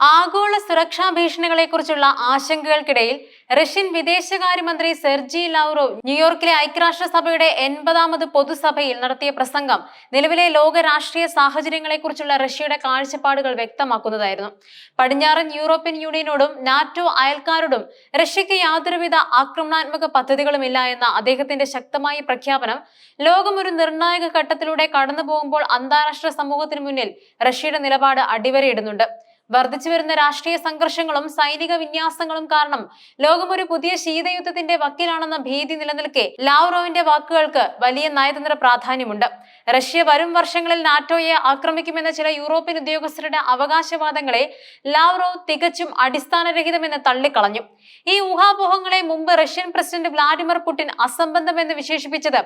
ആഗോള സുരക്ഷാ ഭീഷണികളെക്കുറിച്ചുള്ള ആശങ്കകൾക്കിടയിൽ റഷ്യൻ വിദേശകാര്യമന്ത്രി സെർജി ലൗറോവ് ന്യൂയോർക്കിലെ ഐക്യരാഷ്ട്രസഭയുടെ എൺപതാമത് പൊതുസഭയിൽ നടത്തിയ പ്രസംഗം നിലവിലെ ലോക രാഷ്ട്രീയ സാഹചര്യങ്ങളെക്കുറിച്ചുള്ള റഷ്യയുടെ കാഴ്ചപ്പാടുകൾ വ്യക്തമാക്കുന്നതായിരുന്നു. പടിഞ്ഞാറൻ യൂറോപ്യൻ യൂണിയനോടും നാറ്റോ അയൽക്കാരോടും റഷ്യക്ക് യാതൊരുവിധ ആക്രമണാത്മക പദ്ധതികളുമില്ല എന്ന അദ്ദേഹത്തിന്റെ ശക്തമായ പ്രഖ്യാപനം ലോകം ഒരു നിർണായക ഘട്ടത്തിലൂടെ കടന്നു പോകുമ്പോൾ അന്താരാഷ്ട്ര സമൂഹത്തിന് മുന്നിൽ റഷ്യയുടെ നിലപാട് അടിവരയിടുന്നുണ്ട്. വർദ്ധിച്ചു വരുന്ന രാഷ്ട്രീയ സംഘർഷങ്ങളും സൈനിക വിന്യാസങ്ങളും കാരണം ലോകം ഒരു പുതിയ ശീതയുദ്ധത്തിന്റെ വക്കിലാണെന്ന ഭീതി നിലനിൽക്കെ ലാവ്റോവിന്റെ വാക്കുകൾക്ക് വലിയ നയതന്ത്ര പ്രാധാന്യമുണ്ട്. റഷ്യ വരും വർഷങ്ങളിൽ നാറ്റോയെ ആക്രമിക്കുമെന്ന ചില യൂറോപ്യൻ ഉദ്യോഗസ്ഥരുടെ അവകാശവാദങ്ങളെ ലാവ്റോവ് തികച്ചും അടിസ്ഥാനരഹിതമെന്ന് തള്ളിക്കളഞ്ഞു. ഈ ഊഹാപോഹങ്ങളെ മുമ്പ് റഷ്യൻ പ്രസിഡന്റ് വ്ലാഡിമിർ പുടിൻ അസംബന്ധമെന്ന് വിശേഷിപ്പിച്ചത്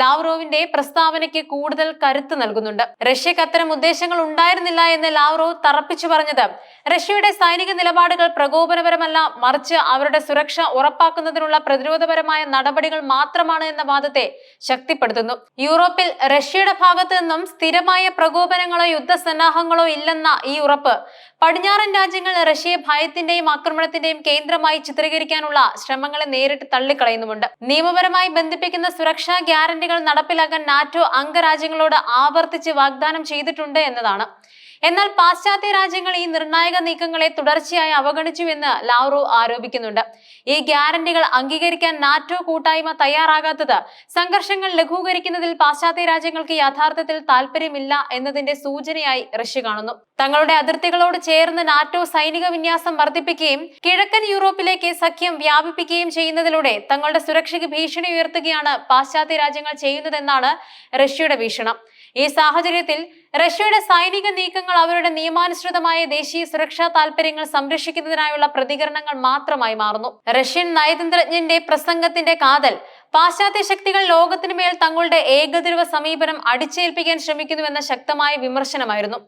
ലാവ്റോവിന്റെ പ്രസ്താവനയ്ക്ക് കൂടുതൽ കരുത്ത് നൽകുന്നുണ്ട്. റഷ്യക്ക് അത്തരം ഉദ്ദേശങ്ങൾ ഉണ്ടായിരുന്നില്ല എന്ന് ലാവ്റോവ് തറപ്പിച്ചു പറഞ്ഞത് റഷ്യയുടെ സൈനിക നിലപാടുകൾ പ്രകോപനപരമല്ല മറിച്ച് അവരുടെ സുരക്ഷ ഉറപ്പാക്കുന്നതിനുള്ള പ്രതിരോധപരമായ നടപടികൾ മാത്രമാണ് എന്ന വാദത്തെ ശക്തിപ്പെടുത്തുന്നു. യൂറോപ്പിൽ റഷ്യയുടെ ഭാഗത്തു നിന്നും സ്ഥിരമായ പ്രകോപനങ്ങളോ യുദ്ധസന്നാഹങ്ങളോ ഇല്ലെന്ന ഈ ഉറപ്പ് പടിഞ്ഞാറൻ രാജ്യങ്ങൾ റഷ്യയെ ഭയത്തിന്റെയും ആക്രമണത്തിന്റെയും കേന്ദ്രമായി ചിത്രീകരിക്കാനുള്ള ശ്രമങ്ങളെ നേരിട്ട് തള്ളിക്കളയുന്നുമുണ്ട്. നിയമപരമായി ബന്ധിപ്പിക്കുന്ന സുരക്ഷാ ഗ്യാരണ്ടികൾ നടപ്പിലാക്കാൻ നാറ്റോ അംഗരാജ്യങ്ങളോട് ആവർത്തിച്ച് വാഗ്ദാനം ചെയ്തിട്ടുണ്ട് എന്നതാണ്. എന്നാൽ പാശ്ചാത്യ രാജ്യങ്ങൾ ഈ നിർണായക നീക്കങ്ങളെ തുടർച്ചയായി അവഗണിച്ചുവെന്ന് ലാവ്റോ ആരോപിക്കുന്നുണ്ട്. ഈ ഗ്യാരണ്ടികൾ അംഗീകരിക്കാൻ നാറ്റോ കൂട്ടായ്മ തയ്യാറാകാത്തത് സംഘർഷങ്ങൾ ലഘൂകരിക്കുന്നതിൽ പാശ്ചാത്യ രാജ്യങ്ങൾക്ക് യഥാർത്ഥത്തിൽ താല്പര്യമില്ല എന്നതിന്റെ സൂചനയായി റഷ്യ കാണുന്നു. തങ്ങളുടെ അതിർത്തികളോട് ചേർന്ന് നാറ്റോ സൈനിക വിന്യാസം വർദ്ധിപ്പിക്കുകയും കിഴക്കൻ യൂറോപ്പിലേക്ക് സഖ്യം വ്യാപിപ്പിക്കുകയും ചെയ്യുന്നതിലൂടെ തങ്ങളുടെ സുരക്ഷയ്ക്ക് ഭീഷണി ഉയർത്തുകയാണ് പാശ്ചാത്യ രാജ്യങ്ങൾ ചെയ്യുന്നതെന്നാണ് റഷ്യയുടെ വീക്ഷണം. ഈ സാഹചര്യത്തിൽ റഷ്യയുടെ സൈനിക നീക്കങ്ങൾ അവരുടെ നിയമാനുസൃതമായ ദേശീയ സുരക്ഷാ താൽപര്യങ്ങൾ സംരക്ഷിക്കുന്നതിനായുള്ള പ്രതികരണങ്ങൾ മാത്രമായി മാറുന്നു. റഷ്യൻ നയതന്ത്രജ്ഞന്റെ പ്രസംഗത്തിന്റെ കാതൽ പാശ്ചാത്യ ശക്തികൾ ലോകത്തിനുമേൽ തങ്ങളുടെ ഏകദ്രുവ സമീപനം അടിച്ചേൽപ്പിക്കാൻ ശ്രമിക്കുന്നുവെന്ന ശക്തമായ വിമർശനമായിരുന്നു.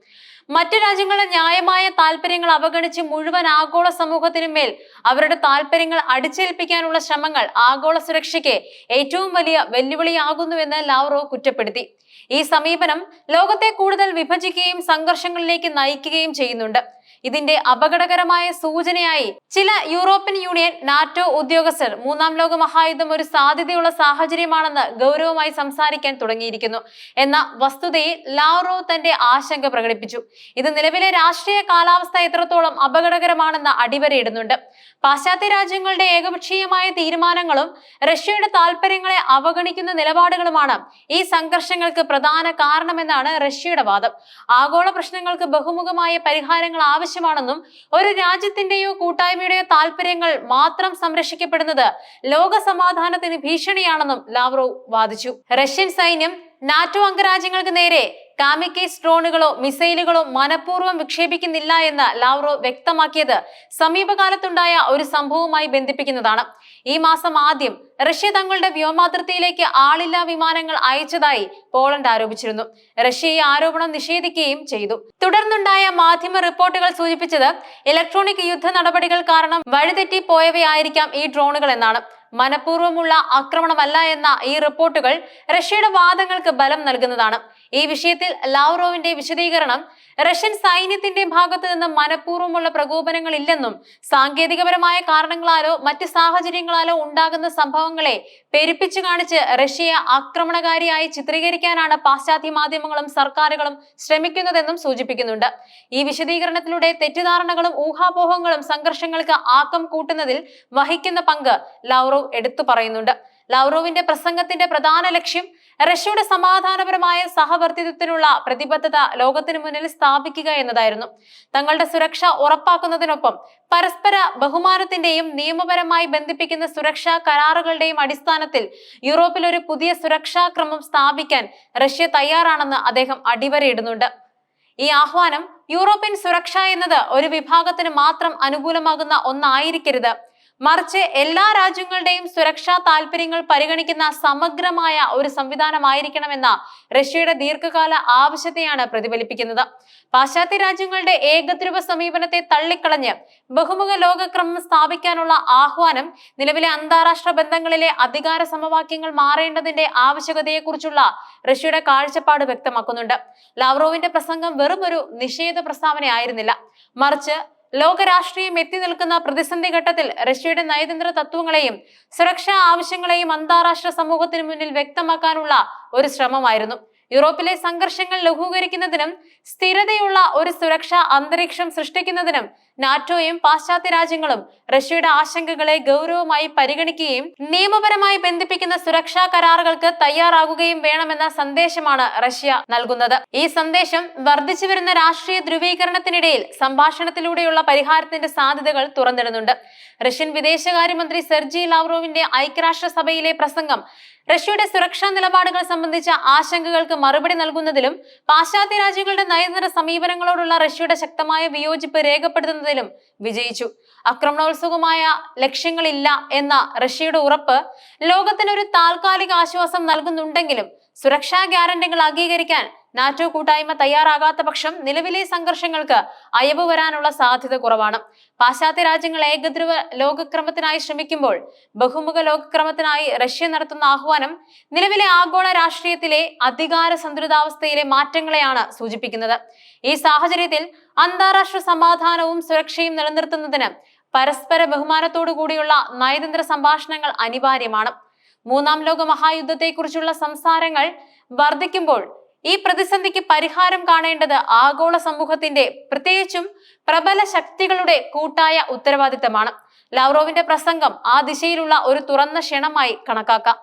മറ്റു രാജ്യങ്ങളുടെ ന്യായമായ താല്പര്യങ്ങൾ അവഗണിച്ച് മുഴുവൻ ആഗോള സമൂഹത്തിനു മേൽ അവരുടെ താല്പര്യങ്ങൾ അടിച്ചേൽപ്പിക്കാനുള്ള ശ്രമങ്ങൾ ആഗോള സുരക്ഷയ്ക്ക് ഏറ്റവും വലിയ വെല്ലുവിളിയാകുന്നുവെന്ന് ലാവ്റോ കുറ്റപ്പെടുത്തി. ഈ സമീപനം ലോകത്തെ കൂടുതൽ വിഭജിക്കുകയും സംഘർഷങ്ങളിലേക്ക് നയിക്കുകയും ചെയ്യുന്നുണ്ട്. ഇതിന്റെ അപകടകരമായ സൂചനയായി ചില യൂറോപ്യൻ യൂണിയൻ നാറ്റോ ഉദ്യോഗസ്ഥർ മൂന്നാം ലോക മഹായുദ്ധം ഒരു സാധ്യതയുള്ള സാഹചര്യമാണെന്ന് ഗൗരവമായി സംസാരിക്കാൻ തുടങ്ങിയിരിക്കുന്നു. എന്ന വസ്തുതയിൽ ലാറോ തന്റെ ആശങ്ക പ്രകടിപ്പിച്ചു. ഇത് നിലവിലെ രാഷ്ട്രീയ കാലാവസ്ഥ എത്രത്തോളം അപകടകരമാണെന്ന് അടിവരയിടുന്നുണ്ട്. പാശ്ചാത്യ രാജ്യങ്ങളുടെ ഏകപക്ഷീയമായ തീരുമാനങ്ങളും റഷ്യയുടെ താല്പര്യങ്ങളെ അവഗണിക്കുന്ന നിലപാടുകളുമാണ് ഈ സംഘർഷങ്ങൾക്ക് പ്രധാന കാരണമെന്നാണ് റഷ്യയുടെ വാദം. ആഗോള പ്രശ്നങ്ങൾക്ക് ബഹുമുഖമായ പരിഹാരങ്ങൾ ആവശ്യമാണെന്നും ഒരു രാജ്യത്തിന്റെയോ കൂട്ടായ്മയുടെയോ താല്പര്യങ്ങൾ മാത്രം സംരക്ഷിക്കപ്പെടുന്നത് ലോക സമാധാനത്തിന് ഭീഷണിയാണെന്നും ലാവ്റോവ് വാദിച്ചു. റഷ്യൻ സൈന്യം നാറ്റോ അംഗരാജ്യങ്ങൾക്ക് നേരെ കാമിക്കേസ് ഡ്രോണുകളോ മിസൈലുകളോ മനഃപൂർവം വിക്ഷേപിക്കുന്നില്ല എന്ന് ലാവ്റോ വ്യക്തമാക്കിയത് സമീപകാലത്തുണ്ടായ ഒരു സംഭവവുമായി ബന്ധിപ്പിക്കുന്നതാണ്. ഈ മാസം ആദ്യം റഷ്യ തങ്ങളുടെ വ്യോമാതിർത്തിയിലേക്ക് ആളില്ലാ വിമാനങ്ങൾ അയച്ചതായി പോളണ്ട് ആരോപിച്ചിരുന്നു. റഷ്യ ഈ ആരോപണം നിഷേധിക്കുകയും ചെയ്തു. തുടർന്നുണ്ടായ മാധ്യമ റിപ്പോർട്ടുകൾ സൂചിപ്പിച്ചത് ഇലക്ട്രോണിക് യുദ്ധ നടപടികൾ കാരണം വഴിതെറ്റി പോയവയായിരിക്കാം ഈ ഡ്രോണുകൾ എന്നാണ്. മനഃപൂർവമുള്ള ആക്രമണമല്ല എന്ന ഈ റിപ്പോർട്ടുകൾ റഷ്യയുടെ വാദങ്ങൾക്ക് ബലം നൽകുന്നതാണ്. ഈ വിഷയത്തിൽ ലാവ്റോവിന്റെ വിശദീകരണം റഷ്യൻ സൈന്യത്തിന്റെ ഭാഗത്തു നിന്ന് മനഃപൂർവമുള്ള പ്രകോപനങ്ങൾ ഇല്ലെന്നും സാങ്കേതികപരമായ കാരണങ്ങളാലോ മറ്റ് സാഹചര്യങ്ങളാലോ ഉണ്ടാകുന്ന സംഭവങ്ങളെ പെരുപ്പിച്ചു കാണിച്ച് റഷ്യയെ ആക്രമണകാരിയായി ചിത്രീകരിക്കാനാണ് പാശ്ചാത്യ മാധ്യമങ്ങളും സർക്കാരുകളും ശ്രമിക്കുന്നതെന്നും സൂചിപ്പിക്കുന്നുണ്ട്. ഈ വിശദീകരണത്തിലൂടെ തെറ്റിദ്ധാരണകളും ഊഹാപോഹങ്ങളും സംഘർഷങ്ങൾക്ക് ആക്കം കൂട്ടുന്നതിൽ വഹിക്കുന്ന പങ്ക് ലൗറോവ് എടുത്തു പറയുന്നുണ്ട്. ലൗറോവിന്റെ പ്രസംഗത്തിന്റെ പ്രധാന ലക്ഷ്യം റഷ്യയുടെ സമാധാനപരമായ സഹവർത്തിത്വത്തിനുള്ള പ്രതിബദ്ധത ലോകത്തിനു മുന്നിൽ സ്ഥാപിക്കുക എന്നതായിരുന്നു. തങ്ങളുടെ സുരക്ഷ ഉറപ്പാക്കുന്നതിനൊപ്പം പരസ്പര ബഹുമാനത്തിന്റെയും നിയമപരമായി ബന്ധിപ്പിക്കുന്ന സുരക്ഷാ കരാറുകളുടെയും അടിസ്ഥാനത്തിൽ യൂറോപ്പിൽ ഒരു പുതിയ സുരക്ഷാ ക്രമം സ്ഥാപിക്കാൻ റഷ്യ തയ്യാറാണെന്ന് അദ്ദേഹം അടിവരയിടുന്നുണ്ട്. ഈ ആഹ്വാനം യൂറോപ്യൻ സുരക്ഷ എന്നത് ഒരു വിഭാഗത്തിന് മാത്രം അനുകൂലമാകുന്ന ഒന്നായിരിക്കരുത്. മറിച്ച് എല്ലാ രാജ്യങ്ങളുടെയും സുരക്ഷാ താല്പര്യങ്ങൾ പരിഗണിക്കുന്ന സമഗ്രമായ ഒരു സംവിധാനമായിരിക്കണമെന്ന റഷ്യയുടെ ദീർഘകാല ആവശ്യത്തെയാണ് പ്രതിഫലിപ്പിക്കുന്നത്. പാശ്ചാത്യ രാജ്യങ്ങളുടെ ഏകദ്രുവ സമീപനത്തെ തള്ളിക്കളഞ്ഞ് ബഹുമുഖ ലോകക്രമം സ്ഥാപിക്കാനുള്ള ആഹ്വാനം നിലവിലെ അന്താരാഷ്ട്ര ബന്ധങ്ങളിലെ അധികാര സമവാക്യങ്ങൾ മാറേണ്ടതിന്റെ ആവശ്യകതയെക്കുറിച്ചുള്ള റഷ്യയുടെ കാഴ്ചപ്പാട് വ്യക്തമാക്കുന്നുണ്ട്. ലാവ്റോവിന്റെ പ്രസംഗം വെറും ഒരു നിഷേധ പ്രസ്താവനയായിരുന്നില്ല. മറിച്ച് ലോക രാഷ്ട്രീയം എത്തി നിൽക്കുന്ന പ്രതിസന്ധി ഘട്ടത്തിൽ റഷ്യയുടെ നയതന്ത്ര തത്വങ്ങളെയും സുരക്ഷാ ആവശ്യങ്ങളെയും അന്താരാഷ്ട്ര സമൂഹത്തിന് മുന്നിൽ വ്യക്തമാക്കാനുള്ള ഒരു ശ്രമമായിരുന്നു. യൂറോപ്പിലെ സംഘർഷങ്ങൾ ലഘൂകരിക്കുന്നതിനും സ്ഥിരതയുള്ള ഒരു സുരക്ഷാ അന്തരീക്ഷം സൃഷ്ടിക്കുന്നതിനും നാറ്റോയും പാശ്ചാത്യ രാജ്യങ്ങളും റഷ്യയുടെ ആശങ്കകളെ ഗൗരവമായി പരിഗണിക്കുകയും നിയമപരമായി ബന്ധിപ്പിക്കുന്ന സുരക്ഷാ കരാറുകൾക്ക് തയ്യാറാകുകയും വേണമെന്ന സന്ദേശമാണ് റഷ്യ നൽകുന്നത്. ഈ സന്ദേശം വർദ്ധിച്ചു വരുന്ന രാഷ്ട്രീയ ധ്രുവീകരണത്തിനിടയിൽ സംഭാഷണത്തിലൂടെയുള്ള പരിഹാരത്തിന്റെ സാധ്യതകൾ തുറന്നിടുന്നുണ്ട്. റഷ്യൻ വിദേശകാര്യമന്ത്രി സെർജി ലാവ്റോവിന്റെ ഐക്യരാഷ്ട്രസഭയിലെ പ്രസംഗം റഷ്യയുടെ സുരക്ഷാ നിലപാടുകൾ സംബന്ധിച്ച ആശങ്കകൾക്ക് മറുപടി നൽകുന്നതിലും പാശ്ചാത്യ രാജ്യങ്ങളുടെ നയതന്ത്ര സമീപനങ്ങളോടുള്ള റഷ്യയുടെ ശക്തമായ വിയോജിപ്പ് രേഖപ്പെടുത്തുന്നതിലും വിജയിച്ചു. ആക്രമണോത്സുകമായ ലക്ഷ്യങ്ങളില്ല എന്ന റഷ്യയുടെ ഉറപ്പ് ലോകത്തിനൊരു താൽക്കാലിക ആശ്വാസം നൽകുന്നുണ്ടെങ്കിലും സുരക്ഷാ ഗ്യാരണ്ടികൾ അംഗീകരിക്കാൻ നാറ്റോ കൂട്ടായ്മ തയ്യാറാകാത്ത പക്ഷം നിലവിലെ സംഘർഷങ്ങൾക്ക് അയവ് വരാനുള്ള സാധ്യത കുറവാണ്. പാശ്ചാത്യ രാജ്യങ്ങൾ ഏകധ്രുവ ലോകക്രമത്തിനായി ശ്രമിക്കുമ്പോൾ ബഹുമുഖ ലോകക്രമത്തിനായി റഷ്യ നടത്തുന്ന ആഹ്വാനം നിലവിലെ ആഗോള രാഷ്ട്രീയത്തിലെ അധികാര സന്തുലിതാവസ്ഥയിലെ മാറ്റങ്ങളെയാണ് സൂചിപ്പിക്കുന്നത്. ഈ സാഹചര്യത്തിൽ അന്താരാഷ്ട്ര സമാധാനവും സുരക്ഷയും നിലനിർത്തുന്നതിന് പരസ്പര ബഹുമാനത്തോടു കൂടിയുള്ള നയതന്ത്ര സംഭാഷണങ്ങൾ അനിവാര്യമാണ്. മൂന്നാം ലോക മഹായുദ്ധത്തെക്കുറിച്ചുള്ള സംസാരങ്ങൾ വർദ്ധിക്കുമ്പോൾ ഈ പ്രതിസന്ധിക്ക് പരിഹാരം കാണേണ്ടത് ആഗോള സമൂഹത്തിന്റെ പ്രത്യേകിച്ചും പ്രബല ശക്തികളുടെ കൂട്ടായ ഉത്തരവാദിത്തമാണ്. ലാവ്റോവിന്റെ പ്രസംഗം ആ ദിശയിലുള്ള ഒരു തുറന്ന ക്ഷണമായി കണക്കാക്കാം.